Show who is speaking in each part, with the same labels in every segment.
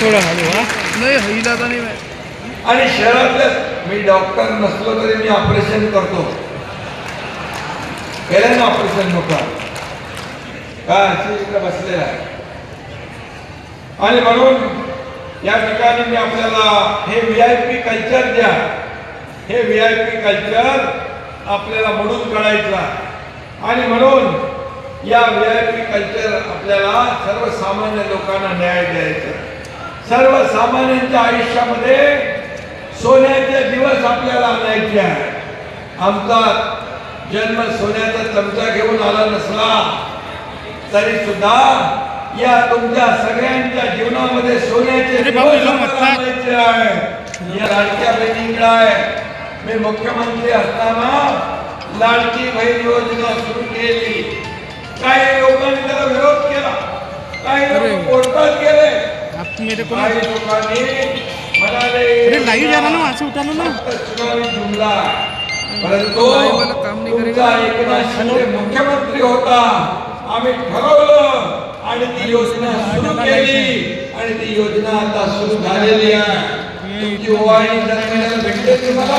Speaker 1: थोडं हळू हा?
Speaker 2: नाही हिला तर नाही
Speaker 3: आणि शहरातलं मी डॉक्टर नसलो तरी मी ऑपरेशन करतो. केलं ना ऑपरेशन मोठा. काय इकडे बसलेला आहे. आणि म्हणून या ठिकाणी मी आपल्याला हे व्ही आय पी कल्चर द्या. हे व्ही आय पी कल्चर आपल्याला म्हणून कळायचं. आणि म्हणून या व्ही आय पी कल्चर आपल्याला सर्वसामान्य लोकांना न्याय द्यायचा. सर्वसामान्यांच्या आयुष्यामध्ये सोन्याचे दिवस आपल्याला आणायचे आहे. आमचा जन्म सोन्याचा चमचा घेऊन आला नसला तरी सुद्धा या तुमच्या सगळ्यांच्या जीवनामध्ये सोन्याचे दिवस. आणायचे आहे. या लाडक्या बहिणीकडे आहे. मी मुख्यमंत्री असताना लाडकी बहीण योजना सुरू केली. काही लोकांनी त्याला विरोध केला. काही. लोक कोर्टात गेले. लोकांनी म्हणाले
Speaker 1: अरे लाईव्ह झाला ना वाच उठालो ना।
Speaker 2: काम नाही करेल.
Speaker 3: मुख्यमंत्री होता। आम्ही ठरवलं आणि ती योजना सुरू केली. आणि ती योजना आता सुरू झालेली आहे. तुमची ओवाळणी जर भेटते तुम्हाला.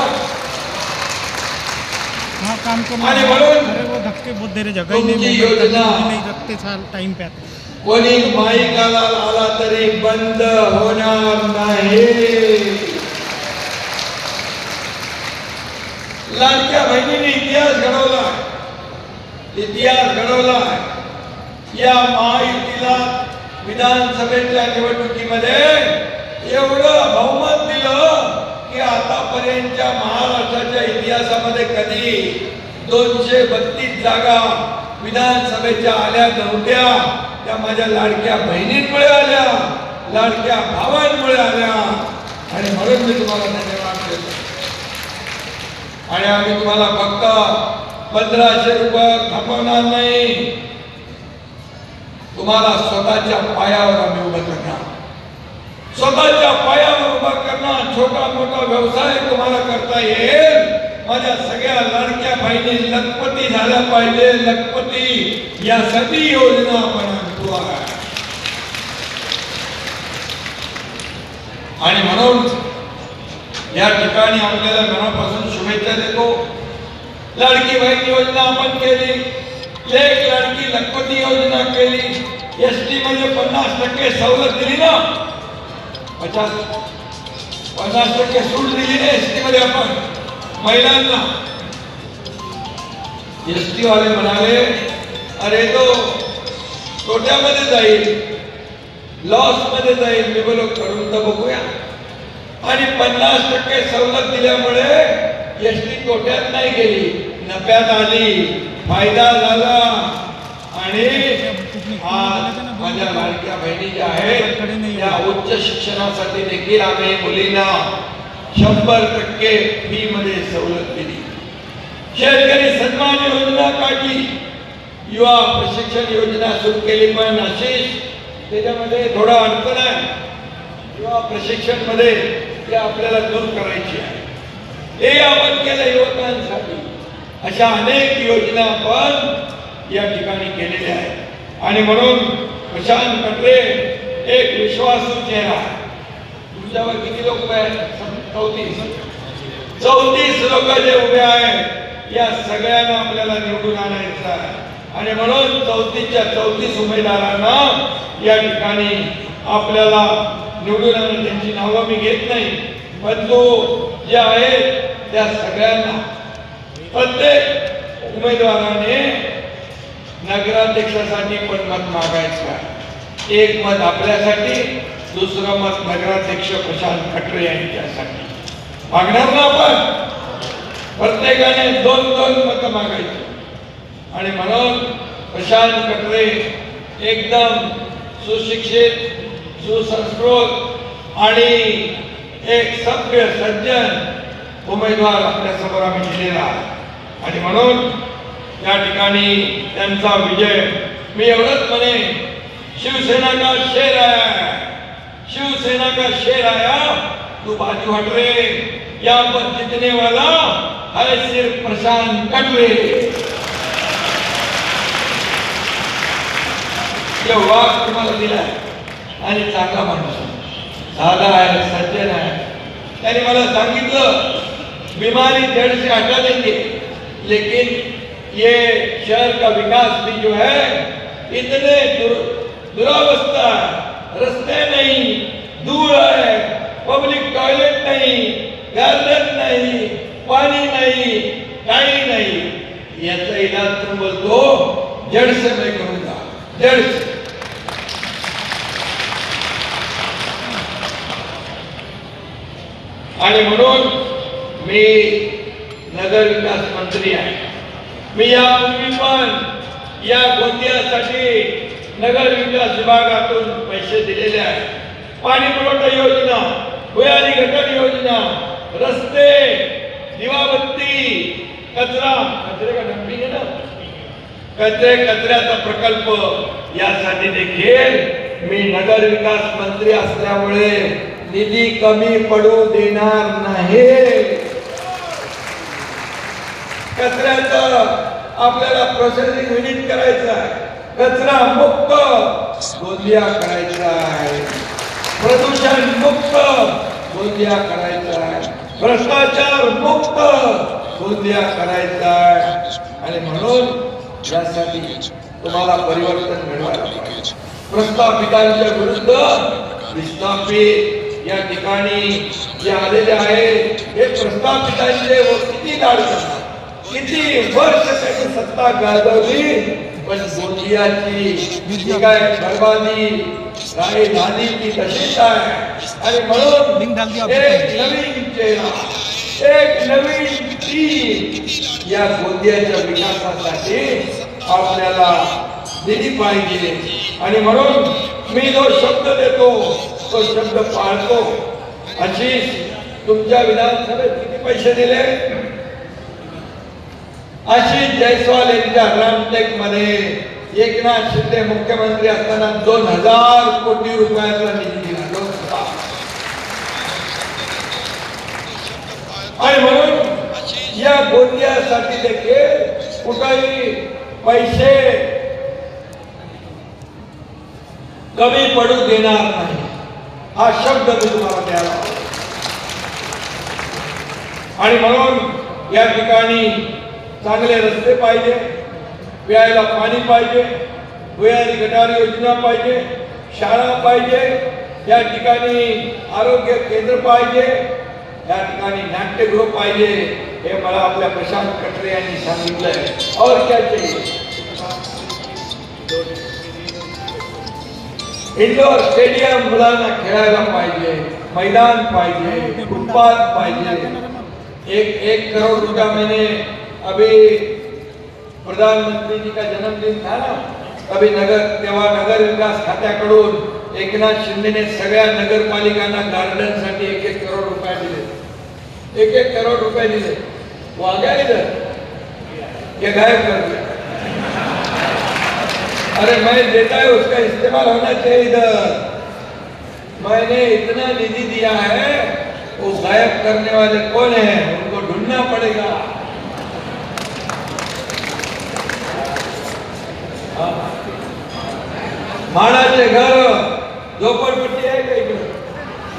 Speaker 1: हाँ काम को
Speaker 3: अरे
Speaker 1: वो धक्के बहुत देर जगह ही नहीं रखते साल टाइम पे आते।
Speaker 3: कोणी माईकाला आला तरी बंद होणार नाही. लाडक्या बहिणीने इतिहास घडवला इतिहास घडवला या महायुतीला विधानसभेच्या निवडणुकीमध्ये एवढं बहुमत दिलं की आतापर्यंतच्या महाराष्ट्राच्या इतिहासामध्ये कधी दोनशे बत्तीस जागा विधानसभेच्या आल्या नव्हत्या. त्या माझ्या लाडक्या बहिणींमुळे आल्या लाडक्या भावांमुळे आल्या. आणि म्हणून मी तुम्हाला धन्यवाद देतो. आणि आम्ही तुम्हाला फक्त पंधराशे रुपये खपवणार नाही. तुम्हाला स्वतःच्या पायावर आम्ही उभं करणार. स्वतःच्या पायावर उभा करणार. छोटा मोठा व्यवसाय तुम्हाला करता येईल. माझ्या सगळ्या लाडक्या बहिणी लखपती झाल्या पाहिजे. लखपती यासाठी योजना आपण आहे. आणि म्हणून या ठिकाणी आपल्याला मनापासून शुभेच्छा देतो. लाडकी बहीण योजना आपण केली. लेख लाडकी लखपती योजना केली. एस टी मध्ये पन्नास टक्के सवलत दिली ना? पचास पन्नास टक्के सूट दिली ना एस टी मध्ये आपण? महिलांना. एस टी वाले म्हणाले अरे तो तोट्यामध्ये जाईल लॉसमध्ये जाईल मी बोलो करून तर बघूया. आणि पन्नास टक्के सवलत दिल्यामुळे एस तोट्यात नाही गेली नफ्यात आली फायदा झाला. आणि आज माझ्या लाडक्या बहिणी ज्या आहेत त्या उच्च शिक्षणासाठी देखील आम्ही मुलींना शंभर टक्के फी मध्ये सवलत दिली. शेतकरी सन्मान योजना काढली. युवा प्रशिक्षण योजना सुरू केली पण आशिष त्याच्यामध्ये थोडा अडचण आहे. युवा प्रशिक्षणमध्ये ते आपल्याला दूर करायची आहे. हे आपण केलं युवकांसाठी. अशा अनेक योजना आपण या ठिकाणी केलेल्या आहेत. आणि म्हणून प्रशांत कटरे एक विश्वासू चेहरा. तुमच्यावर किती लोक उभे आहेत? चौतीस. चौतीस लोक जे उभे आहेत या सगळ्यांना आपल्याला निवडून आणायचं आहे. आणि म्हणून चौतीसच्या चौतीस उमेदवारांना या ठिकाणी आपल्याला निवडून आणून त्यांची नावं मी घेत नाही. पण तो जे आहेत त्या सगळ्यांना प्रत्येक उमेदवाराने नगराध्यक्षासाठी पण मत मागायचं आहे. एक मत आपल्यासाठी दुसरं मत नगराध्यक्ष प्रशांत खटरे यांच्यासाठी. मागणार ना आपण? प्रत्येकाने दोन दोन मत मागायची. आणि म्हणून प्रशांत कटरे एकदम सुशिक्षित सुसंस्कृत आणि एक सभ्य सज्जन उमेदवार आपल्यासमोर आम्ही दिलेला आणि म्हणून या ठिकाणी त्यांचा विजय मी एवढंच म्हणे शिवसेना का शेर आया शिवसेना का शेर आया तू बाजू हट रे यहाँ पर जीतने वाला है सिर्फ प्रशांत कटरे. जेव्हा तुम्हाला दिलाय. आणि चांगला माणूस साधा आहे सज्जन आहे. त्याने मला सांगितलं बीमारी जड़ से हटा देंगे लेकिन ये शहर का विकास भी जो है इतने दुर, दुरावस्था रस्ते नहीं दूर है. पब्लिक टॉयलेट नहीं गार्डन नहीं पानी नहीं काही नाही. याचा इलाज तुम बोलतो जड़ से मैं करूंगा जड़ से आणि म्हणून मी नगर विकास मंत्री आहे. मी यापूर्वी पण या गोंदियासाठी नगर विकास विभागातून पैसे दिलेले आहेत. पाणी पुरवठा योजना भुयारी घटक योजना रस्ते दिवाबत्ती कचरा कचरे का डंपिंग आहे ना? कचरे कचऱ्याचा प्रकल्प यासाठी देखील मी नगर विकास मंत्री असल्यामुळे निधी कमी पडू देणार नाही. कचऱ्याचा आपल्याला प्रोसेसिंग युनिट करायचं आहे. कचरा मुक्त गोंदिया करायचा आहे. प्रदूषण मुक्त गोंदिया करायचा आहे. भ्रष्टाचार मुक्त गोंदिया करायचा आहे. आणि म्हणून यासाठी तुम्हाला परिवर्तन घडवायला पाहिजे. प्रस्थापितांच्या विरुद्ध विस्थापित या ठिकाणी जे आलेले आहेत हे प्रस्थापितांचे व किती लाड करतात किती वर्ष त्यांनी सत्ता गाजवली? पण गोंदियाची जी काय बर्बादी झाली ती तशीच आहे आणि म्हणून एक नवीन चेहरा एक नवीन टीम या गोंदियाच्या विकासासाठी आपल्याला दिली पाहिजे. आणि म्हणून मी जो शब्द देतो तो शब्द पाळतो. आशिष तुमच्या विधानसभेत किती पैसे दिले? आशिष जयस्वाल यांच्या रामटेकमध्ये एकनाथ शिंदे मुख्यमंत्री असताना दोन हजार कोटी रुपयाचा निधी दिला. लोकसभा आणि म्हणून या गोंदियासाठी देखील कुठेही पैसे कमी पडू देणार नाही. हा शब्द मी तुम्हाला द्यायला आणि म्हणून या ठिकाणी चांगले रस्ते पाहिजे प्यायला पाणी पाहिजे भुयारी गटार योजना पाहिजे शाळा पाहिजे या ठिकाणी आरोग्य केंद्र पाहिजे या ठिकाणी नाट्यगृह पाहिजे हे मला आपल्या प्रशांत कटरे यांनी सांगितलंय. और क्या चाहिए? इंडोर स्टेडियम मुलांना खेळायला पाहिजे मैदान पाहिजे फुटपाथ पाहिजे. एक एक करोड़ रुपया मैंने अभी प्रधानमंत्री जी का जन्मदिन था ना अभी नगर तेव्हा नगर विकास खात्याकडून एकनाथ शिंदेने सगळ्या नगरपालिकांना गार्डनसाठी एक एक करोड रुपये दिले. एक एक करोड रुपये दिले. वाग्या इधर गायब कर अरे मैं देता है उसका इस्तेमाल होना चाहिए इधर। मैंने इतना निधि दिया है वो गायब करने वाले कौन है? उनको ढूंढना पड़ेगा। हाँ। माडाचे घर झोपडपट्टी आहे का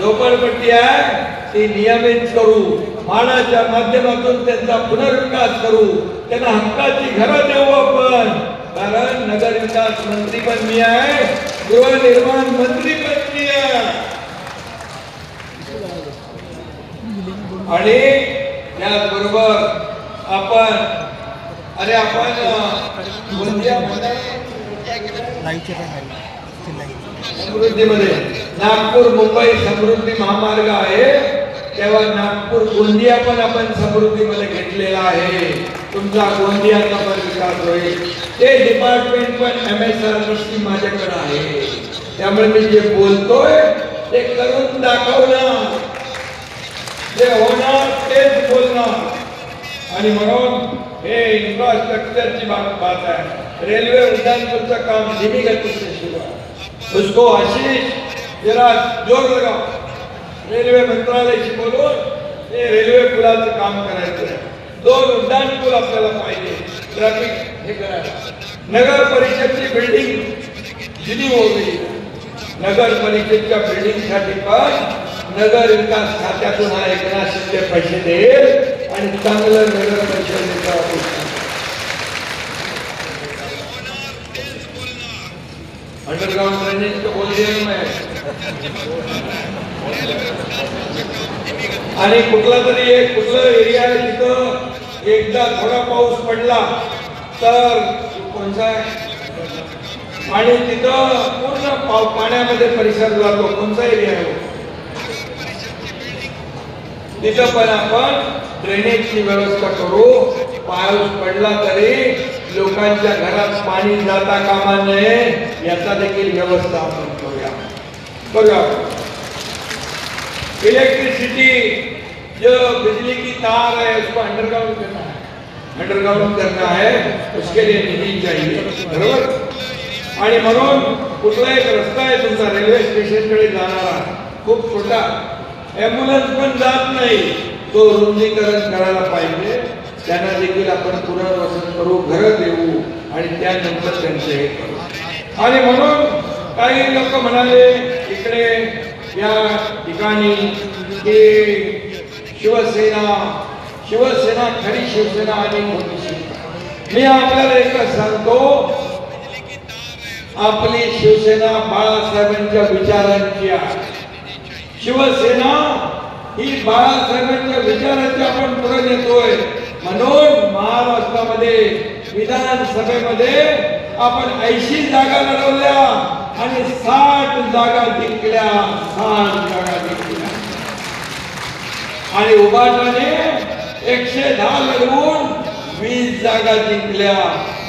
Speaker 3: झोपडपट्टी आहे ती नियमित करू। माडाच्या माध्यमातून त्यांचा पुनर्विकास करू। त्यांना हक्काची घरं देऊ आपण। कारण नगर विकास मंत्री पण मी आहे गृहनिर्माण मंत्री पण मी आहे. आणि त्याचबरोबर आपण अरे आपण समृद्धीमध्ये नागपूर मुंबई समृद्धी महामार्ग आहे तेव्हा नागपूर गोंदिया पण आपण समृद्धीमध्ये घेतलेला आहे. तुमचा गोंदियाचा पण विकास होईल? ते डिपार्टमेंट पण एम एस आर माझ्याकडे आहे. त्यामुळे मी जे बोलतोय ते करून दाखवणार. जे होणार तेच बोलणार. आणि म्हणून हे इन्फ्रास्ट्रक्चरची बात आहे. रेल्वे उड्डाणपूरचं काम धीमी गतीचे सुरू आहे. है उसको आशीष जरा जोर लगाओ. रेल्वे मंत्रालयाशी बोलून हे रेल्वे पुलाचं काम करायचं आहे. दोन उड्डाण पूल आपल्याला पाहिजे. ट्रॅफिक हे करायला नगर परिषदची बिल्डिंग जुनी होती नगर परिषदच्या बिल्डिंगसाठी पण नगर विकास खात्यातून हा एकनाथ शिंदे पैसे देईल आणि चांगलं नगर परिषद अंडरग्राउंड ड्रेनेज तो बोल आणि कुठला तरी एक कुठलं एरिया आहे तिथं एकदा थोडा पाऊस पडला तर कोणता? आणि तिथं पूर्ण पाव पाण्यामध्ये परिसर जातो. कोणता एरिया आहे? तिथं पण आपण ड्रेनेजची व्यवस्था करू. पाऊस पडला तरी लोकांच्या घरात पाणी जाता कामा नये याचा देखील व्यवस्था आपण करूया. बघा. इलेक्ट्रिसिटी जो बिजली की तार है उसको अंडरग्राउंड करना है। अंडरग्राउंड करना है उसके लिए निधी चाहिए। बरोबर? आणि म्हणून कुठला एक रस्ता आहे तुमचा रेल्वे स्टेशनकडे जाणारा खूप छोटा. ॲम्ब्युलन्स पण जात नाही. तो रुंदीकरण करायला पाहिजे. त्यांना देखील आपण पुनर्वसन करू घरं देऊ आणि त्यानंतर त्यांचे हे करू. आणि म्हणून काही लोक म्हणाले इकडे या ठिकाणी की शिवसेना शिवसेना खरी शिवसेना आणि मोदी शिवसेना. मी आपल्याला एकच सांगतो आपली शिवसेना बाळासाहेबांच्या विचारांची आहे. शिवसेना ही बाळासाहेबांच्या विचारांची आपण पुढे नेतोय. म्हणून महाराष्ट्रामध्ये विधानसभेमध्ये आपण ऐंशी जागा लढवल्या आणि साठ जागा जिंकल्या. साठ जागा जिंकल्या. आणि उभाटाने एकशे दहा लढवून वीस जागा जिंकल्या.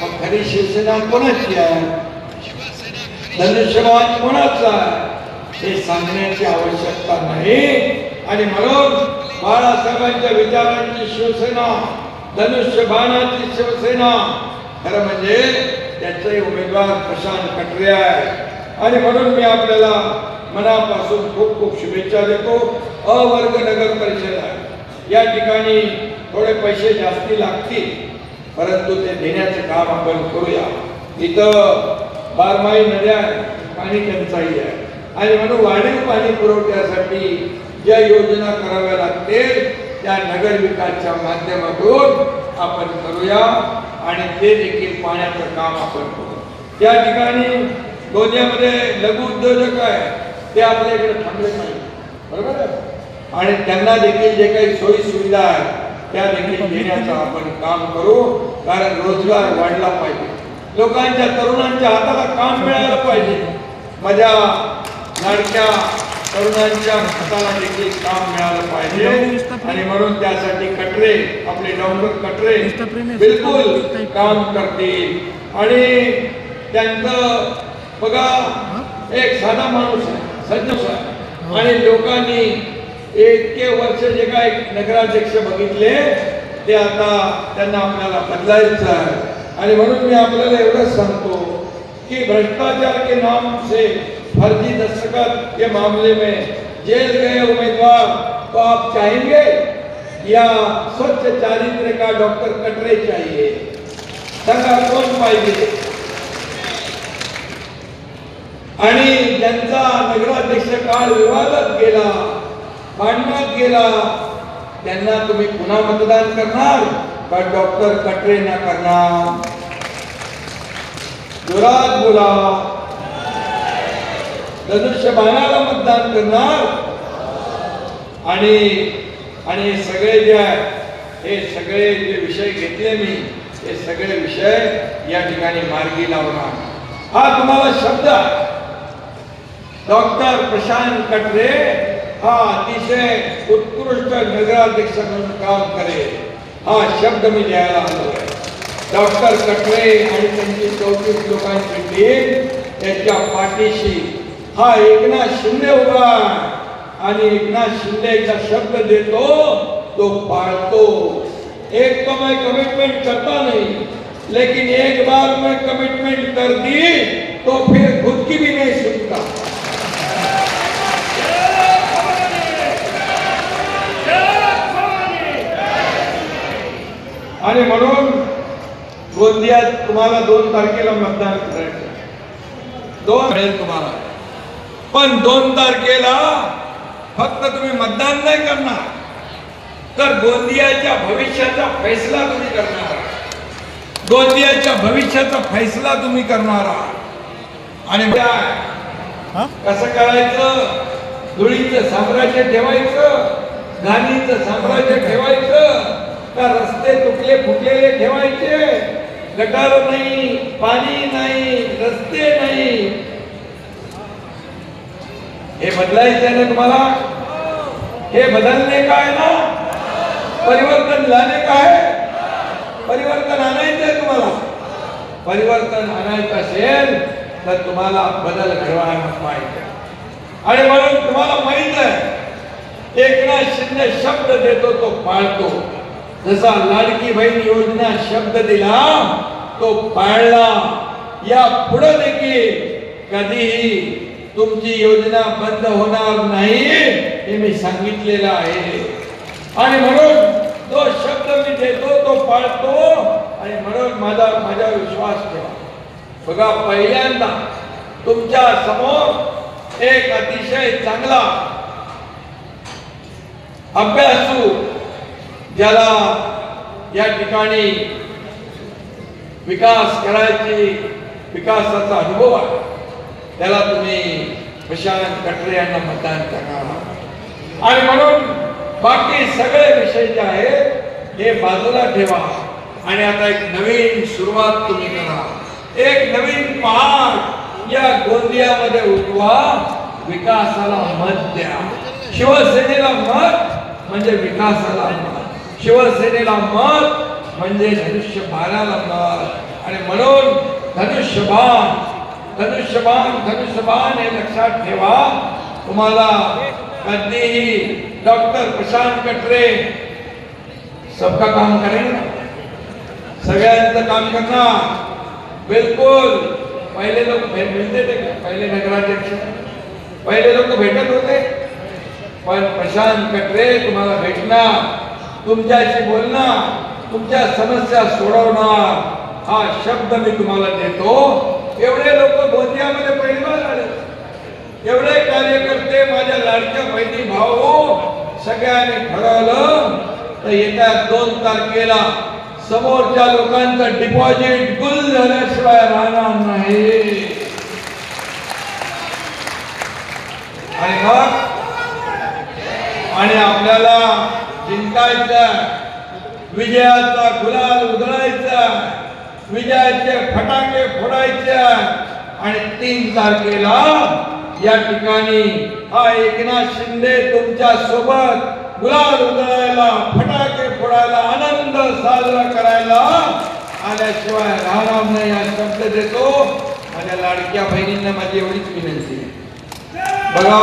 Speaker 3: मग खरी शिवसेना कोणाची आहे? धनुष्यबाण कोणाचा आहे? हे सांगण्याची आवश्यकता नाही. आणि म्हणून बाळासाहेबांच्या विचारांची शिवसेना धनुष्यबाणाची शिवसेना खरं म्हणजे त्याचे उमेदवार प्रशांत कटरे आहे. आणि म्हणून मी आपल्याला मनापासून खूप खूप शुभेच्छा देतो. अवर्ग नगर परिषद आहे. या ठिकाणी थोडे पैसे जास्ती लागतील परंतु ते देण्याचं काम आपण करूया. इथं बारमाही नद्या पाणी टंचाई आहे. आणि म्हणून वाढीव पाणी पुरवठ्यासाठी ज्या योजना कराव्या लागतील त्या नगर विकासच्या माध्यमातून आपण करूया आणि ते देखील पाण्याचं काम आपण करू. त्या ठिकाणी गोंदियामध्ये लघु उद्योजक आहे. ते आपल्या इकडे थांबले नाही बरोबर आहे? आणि त्यांना देखील जे काही सोयी सुविधा आहेत त्या देखील देण्याचं आपण काम करू कारण रोजगार वाढला पाहिजे. लोकांच्या तरुणांच्या हाताला काम मिळालं पाहिजे. माझ्या लाडक्या तरुणांच्या हाताला देखील काम मिळालं पाहिजे. आणि म्हणून त्यासाठी कटरे आपले डॉक्टर कटरे बिलकुल काम करतील. आणि त्यांचं बघा एक साधा माणूस आहे. सज्जसा आणि लोकांनी इतके वर्ष जे काय नगराध्यक्ष बघितले ते आता त्यांना आपल्याला बदलायचं आहे. आणि म्हणून मी आपल्याला एवढंच सांगतो कि भ्रष्टाचार के नाम से फर्जी दस्तखत के मामले में जेल गए उम्मीदवार तो आप चाहेंगे? या स्वच्छ चारित्र का डॉक्टर कटरे चाहिए? सांगा कोण पाहिजे? आणि ज्यांचा नगर नगराध्यक्ष काळ विवादात गेला भांडणात गेला. त्यांना तुम्ही पुन्हा मतदान करणार का डॉक्टर कटरेंना करणार. जोरात बोला. धनुष्य बाणाला मतदान करणार. आणि आणि सगळे जे हे सगळे जे विषय घेतले मी हे सगळे विषय या ठिकाणी मार्गी लावणार. हा तुम्हाला शब्द आहे. डॉक्टर प्रशांत कटरे हा अतिशय उत्कृष्ट नगराध्यक्ष म्हणून काम करेल. हा शब्द मी द्यायला आलो आहे. डॉक्टर कटरे आणि त्यांची चौतीस लोकांची टीम त्याच्या पाठीशी हा एकनाथ शिंदे उभा आणि एकनाथ शिंदे एकदा शब्द देतो तो पाळतो. एक तो मैं कमिटमेंट करता नहीं लेकिन एक बार मैं कमिटमेंट कर दी तो फिर खुद की भी नहीं सुनता. आणि म्हणून गोंदियात तुम्हाला दोन तारखेला मतदान करायचं. दोन
Speaker 2: तुम्हाला
Speaker 3: पण दोन तारखेला फक्त तुम्ही मतदान नाही करणार तर गोंदियाच्या भविष्याचा फैसला तुम्ही करणार आहात. गोंदियाच्या भविष्याचा फैसला तुम्ही करणार आहात आणि काय?
Speaker 1: हा
Speaker 3: कसं करायचं धुळीचं साम्राज्य ठेवायचं घाणीचं साम्राज्य ठेवायचं का रस्ते तुटले फुटलेले ठेवायचे? गटार नाही पाणी नाही रस्ते नाही. हे बदलायचे ना तुम्हाला? हे बदलणे काय ना? परिवर्तन लाने काय? परिवर्तन आणायचंय तुम्हाला. परिवर्तन आणायचं असेल तर तुम्हाला बदल घडवायला पाहिजे. आणि म्हणून तुम्हाला माहीत आहे एकनाथ शिंदे शब्द देतो तो पाळतो. जसा लाडकी बहीण योजना शब्द दिला तो पाळला. या पुढे देखील कधीही तुमची योजना बंद होणार नाही हे मी सांगितलेलं आहे. आणि म्हणून जो शब्द मी देतो तो पाळतो. आणि म्हणून माझा माझा विश्वास ठेवा. बघा पहिल्यांदा तुमच्यासमोर एक अतिशय चांगला अभ्यासू ज्याला या ठिकाणी विकास करायची विकासाचा अनुभव आहे त्याला तुम्ही प्रशांत कटरे यांना मतदान करणार आहात. आणि म्हणून बाकी सगळे विषय जे आहेत हे बाजूला ठेवा. आणि आता एक नवीन सुरुवात तुम्ही करा. एक नवीन पहाड या गोंदियामध्ये उठवा. विकासाला मत द्या. शिवसेनेला मत म्हणजे विकासाला मत. शिवसेनेला मत म्हणजे धनुष्यबाणाला मत. आणि म्हणून हे लक्षात ठेवा. तुम्हाला कधीही डॉक्टर प्रशांत कटरे सबका काम करेल सगळ्यांचं काम करणार. बिलकुल. पहिले लोक मिळते ते? पहिले नगराध्यक्ष. पहिले लोक भेटत होते. पण प्रशांत कटरे तुम्हाला भेटणार. तुमच्याशी बोलणार तुमच्या समस्या सोडवणार. हा शब्द मी तुम्हाला देतो. एवढे लोक गोंदियामध्ये पहिल्यांदा झाले. एवढे कार्यकर्ते माझ्या लाडक्या बहिणी भाऊ सगळ्यांनी ठरवलं तर येत्या दोन तारखेला समोरच्या लोकांचं डिपॉझिट गुल झाल्याशिवाय राहणार नाही. आणि मग? आणि आपल्याला जिंकायचा. विजयाचा गुलाल उधळायचा. विजयाचे फटाके फोडायच्या आणि तीन तारखेला या ठिकाणी हा एकनाथ शिंदे तुमच्यासोबत गुलाल उधळायला फटाके फोडायला आनंद साजरा करायला आल्याशिवाय राहणार नाही हा शब्द देतो. माझ्या लाडक्या बहिणींना माझी एवढीच विनंती आहे. बघा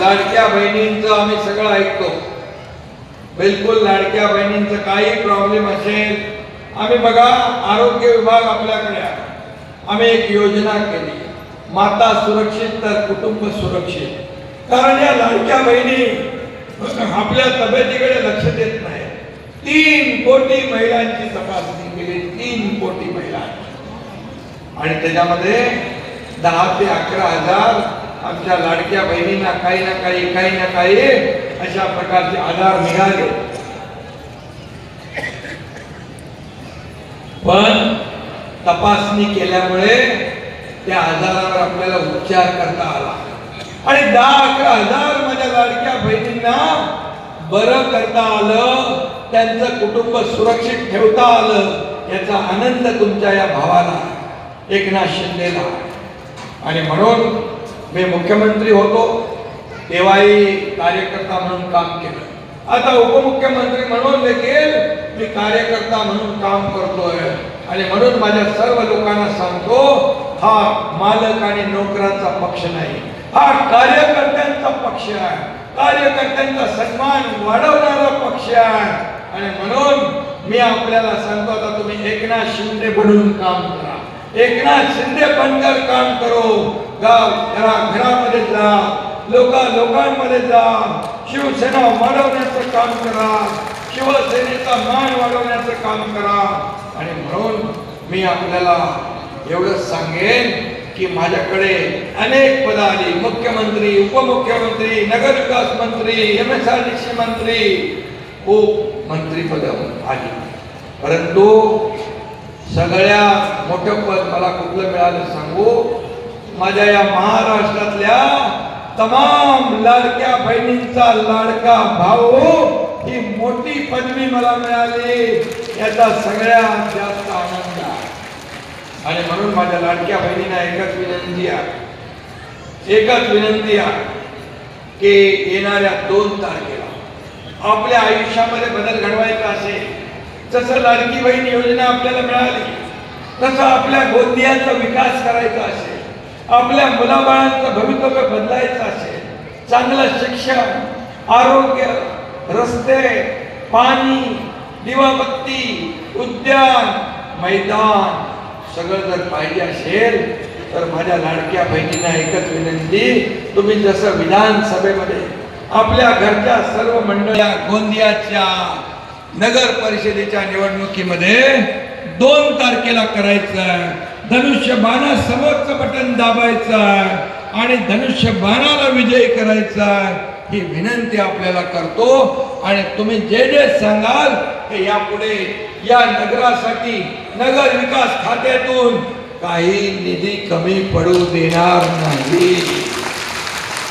Speaker 3: लाडक्या बहिणींचं आम्ही सगळं ऐकतो. बिलकुल लाडक्या बहिणींचं काही प्रॉब्लेम असेल. आम्ही बघा आरोग्य विभाग आपल्याकडे आम्ही एक योजना केली. माता सुरक्षित तर कुटुंब सुरक्षित. कारण या लाडक्या बहिणी आपल्या तब्येतीकडे लक्ष देत नाही तीन कोटी महिलांची तपासणी केली. तीन कोटी महिला. आणि त्याच्यामध्ये दहा ते अकरा हजार आमच्या लाडक्या बहिणींना काही ना काही काही ना काही अशा प्रकारचे आधार मिळाले पण तपासणी केल्यामुळे त्या आजारावर आपल्याला उपचार करता आला. आणि दहा अकरा हजार माझ्या लाडक्या बहिणींना बरं करता आलं त्यांचं कुटुंब सुरक्षित ठेवता आलं याचा आनंद तुमच्या या भावाला. एकनाथ शिंदेला. आणि म्हणून मी मुख्यमंत्री होतो तेव्हाही कार्यकर्ता म्हणून काम केलं. आता उपमुख्यमंत्री म्हणून देखील मी कार्यकर्ता म्हणून काम करतोय. आणि म्हणून माझ्या सर्व लोकांना सांगतो हा मालक आणि नोकरांचा पक्ष नाही. हा कार्यकर्त्यांचा पक्ष आहे. कार्यकर्त्यांचा सन्मान वाढवणारा पक्ष आहे. आणि म्हणून मी आपल्याला सांगतो आता तुम्ही एकनाथ शिंदे बनून काम करा. एकनाथ शिंदे बनकर काम करो. गाव घरा घरामध्ये जा. लोका लोकांमध्ये जा. शिवसेना वाढवण्याचं काम करा. शिवसेनेचा मान वाढवण्याचं काम करा. आणि म्हणून मी आपल्याला एवढं सांगेन की माझ्याकडे अनेक पद आली मुख्यमंत्री उपमुख्यमंत्री नगरविकास मंत्री M S R D C मंत्री खूप मंत्रीपद आली. परंतु सगळ्यात मोठं पद मला कुठलं मिळालं सांगू? माझ्या या महाराष्ट्रातल्या तमाम लाडक्या बहिणींचा लाडका भाऊ ही मोठी पदवी मला मिळाली. याचा सगळ्यात जास्त आनंद आहे. आणि म्हणून माझ्या लाडक्या बहिणींना एकच विनंती आहे. एकच विनंती आहे की येणाऱ्या दोन तारखेला आपल्या आयुष्यामध्ये बदल घडवायचा असेल जसं लाडकी बहीण योजना आपल्याला मिळाली तसं आपल्या गोंदियाचा विकास करायचा असेल आपल्या मुलाबाळांचं भवितव्य बदलायचं असेल चांगलं शिक्षण आरोग्य रस्ते पाणी दिवाबत्ती उद्यान मैदान सगळं जर पाहिजे असेल तर माझ्या लाडक्या बहिणींना एकच विनंती तुम्ही जसं विधानसभेमध्ये आपल्या घरच्या सर्व मंडळ्या गोंदियाच्या नगर परिषदेच्या निवडणुकीमध्ये दोन तारखेला करायचं आहे धनुष्य बाणा समोरचं बटन दाबायचं आहे आणि धनुष्य बाणाला विजयी करायचा ही विनंती आपल्याला करतो. आणि तुम्ही जे जे सांगाल ते यापुढे या नगरासाठी नगर विकास खात्यातून काही निधी कमी पडू देणार नाही.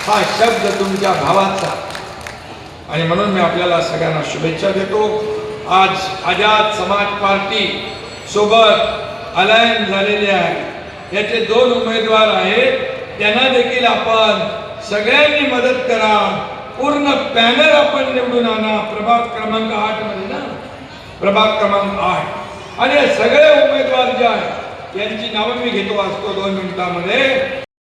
Speaker 3: हा शब्द तुमच्या भावाचा. आणि म्हणून मी आपल्याला सगळ्यांना शुभेच्छा देतो. आज आझाद समाज पार्टी सोबत अलायन्स झालेले आहे. याचे दोन उमेदवार आहेत. त्यांना देखील आपण सगळ्यांनी मदत करा. पूर्ण पॅनल आपण निवडून आणा. प्रभाग क्रमांक आठमध्ये ना? प्रभाग क्रमांक आठ. आणि हे सगळे उमेदवार जे आहेत यांची नावं मी घेतो वाचतो दोन मिनिटामध्ये.